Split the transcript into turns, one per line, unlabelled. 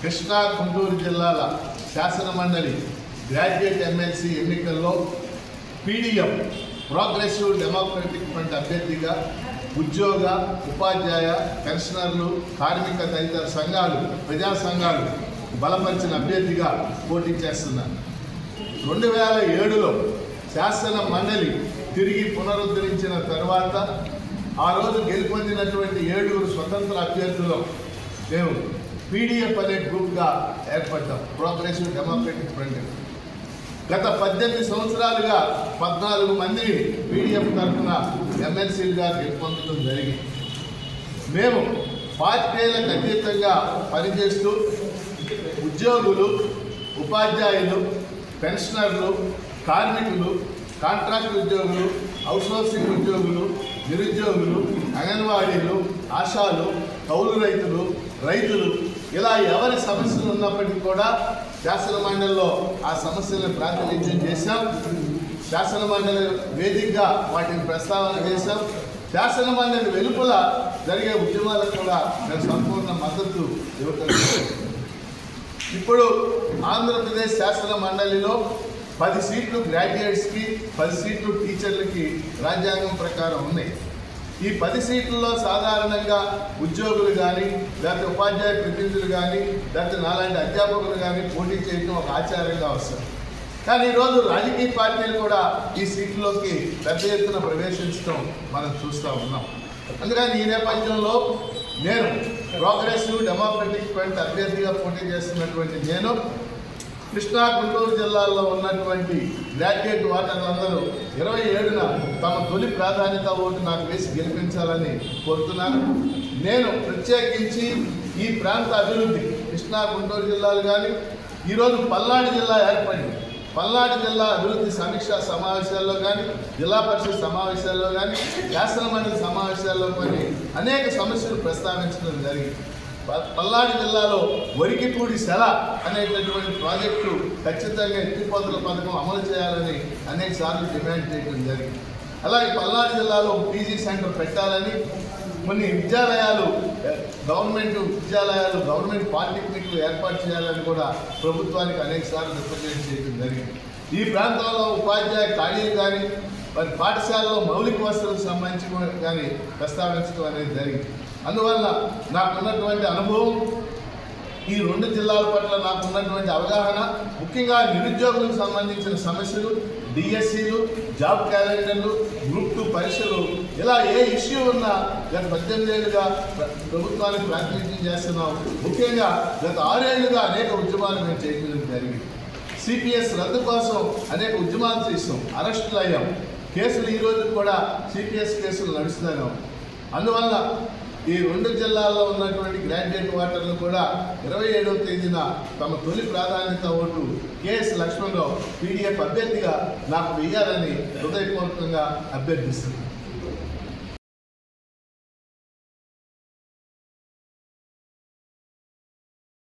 కృష్ణా గుంటూరు జిల్లాల శాసన మండలి గ్రాడ్యుయేట్ ఎమ్మెల్సీ ఎన్నికల్లో పీడిఎం ప్రోగ్రెసివ్ డెమోక్రటిక్ ఫ్రంట్ అభ్యర్థిగా ఉద్యోగ ఉపాధ్యాయ పెన్షనర్లు కార్మిక తదితర సంఘాలు ప్రజా సంఘాలు బలపరిచిన అభ్యర్థిగా పోటీ చేస్తున్నాను రెండు వేల ఏడులో శాసన మండలి తిరిగి పునరుద్ధరించిన తర్వాత ఆ రోజు గెలుపొందినటువంటి ఏడుగురు స్వతంత్ర అభ్యర్థులు మేము పీడిఎఫ్ అనే గ్రూప్గా ఏర్పడ్డాం. ప్రోగ్రెసివ్ డెమోక్రటిక్ ఫ్రంట్ గత పద్దెనిమిది సంవత్సరాలుగా పద్నాలుగు మంది పీడిఎఫ్ తరఫున ఎమ్మెల్సీలుగా గెలుపొందడం జరిగింది. మేము పార్టీలకు అతీతంగా పనిచేస్తూ ఉద్యోగులు ఉపాధ్యాయులు పెన్షనర్లు కార్మికులు కాంట్రాక్ట్ ఉద్యోగులు అవుట్సోర్సింగ్ ఉద్యోగులు నిరుద్యోగులు అంగన్వాడీలు ఆశాలు కౌలు రైతులు రైతులు ఇలా ఎవరి సమస్యలు ఉన్నప్పటికీ కూడా శాసన మండలిలో ఆ సమస్యలను ప్రాతినిధ్యం చేశాం. శాసన మండలి వేదికగా వాటిని ప్రస్తావన చేశాం. శాసన మండలి వెలుపల జరిగే ఉద్యమాలకు కూడా మేము సంపూర్ణ మద్దతు ఇవ్వటం ఇప్పుడు ఆంధ్రప్రదేశ్ శాసన మండలిలో పది సీట్లు గ్రాడ్యుయేట్స్కి పది సీట్లు టీచర్లకి రాజ్యాంగం ప్రకారం ఉన్నాయి. ఈ పది సీట్లలో సాధారణంగా ఉద్యోగులు కానీ లేకపోతే ఉపాధ్యాయ ప్రతినిధులు కానీ లేకపోతే నాలాంటి అధ్యాపకులు కానీ పోటీ చేయడం ఒక ఆచారంగా వస్తుంది కానీ ఈరోజు రాజకీయ పార్టీలు కూడా ఈ సీట్లోకి పెద్ద ఎత్తున ప్రవేశించడం మనం చూస్తూ ఉన్నాం. అందుకని ఈ నేపథ్యంలో నేను ప్రోగ్రెసివ్ డెమోక్రటిక్ ఫ్రంట్ అభ్యర్థిగా పోటీ చేస్తున్నటువంటి నేను కృష్ణా గుంటూరు జిల్లాల్లో ఉన్నటువంటి గ్రాడ్యుయేట్ ఓటర్లందరూ ఇరవై ఏడున తమ తొలి ప్రాధాన్యత ఓటు నాకు వేసి గెలిపించాలని కోరుతున్నాను. నేను ప్రత్యేకించి ఈ ప్రాంత అభివృద్ధి కృష్ణా గుంటూరు జిల్లాలు కానీ ఈరోజు పల్నాడు జిల్లా ఏర్పడింది. పల్నాడు జిల్లా అభివృద్ధి సమీక్షా సమావేశాల్లో కానీ జిల్లా పరిషత్ సమావేశాల్లో కానీ శాసన మండలి సమావేశాల్లో కానీ అనేక సమస్యలు ప్రస్తావించడం జరిగింది. పల్నాడు జిల్లాలో వరికిపూడి సెల అనేటటువంటి ప్రాజెక్టు ఖచ్చితంగా ఎత్తిపోతల పథకం అమలు చేయాలని అనేక సార్లు డిమాండ్ చేయడం జరిగింది. అలాగే పల్నాడు జిల్లాలో పీజీ సెంటర్ పెట్టాలని కొన్ని విద్యాలయాలు గవర్నమెంట్ విద్యాలయాలు గవర్నమెంట్ పాలిటెక్నిక్లు ఏర్పాటు చేయాలని కూడా ప్రభుత్వానికి అనేక సార్లు రిప్రజెంట్ చేయడం జరిగింది. ఈ ప్రాంతంలో ఉపాధ్యాయ ఖాళీలు కానీ మరి పాఠశాలలో మౌలిక వసతులకు సంబంధించి కానీ ప్రస్తావించడం అనేది జరిగింది. అందువల్ల నాకున్నటువంటి అనుభవం ఈ రెండు జిల్లాల పట్ల నాకు ఉన్నటువంటి అవగాహన ముఖ్యంగా నిరుద్యోగులకు సంబంధించిన సమస్యలు డిఎస్సీలు జాబ్ క్యాలెండర్లు గ్రూప్ టూ పరీక్షలు ఇలా ఏ ఇష్యూ ఉన్నా గత పద్దెనిమిది ఏళ్ళుగా ప్రభుత్వానికి ప్రాతినిధ్యం చేస్తున్నాం. ముఖ్యంగా గత ఆరేళ్ళుగా అనేక ఉద్యమాలు మేము చేయడం జరిగింది. సిపిఎస్ రద్దు కోసం అనేక ఉద్యమాలు చేస్తాం అరెస్టులు అయ్యాం కేసులు ఈ రోజు కూడా సిపిఎస్ కేసులు నడుస్తూనే అందువల్ల ఈ రెండు జిల్లాల్లో ఉన్నటువంటి గ్రాడ్యుయేట్ ఓటర్లు కూడా ఇరవై ఏడవ తేదీన తమ తొలి ప్రాధాన్యత ఓటు కేఎస్ లక్ష్మణరావు పీడిఎఫ్ అభ్యర్థిగా నాకు వెయ్యాలని హృదయపూర్వకంగా అభ్యర్థిస్తున్నాను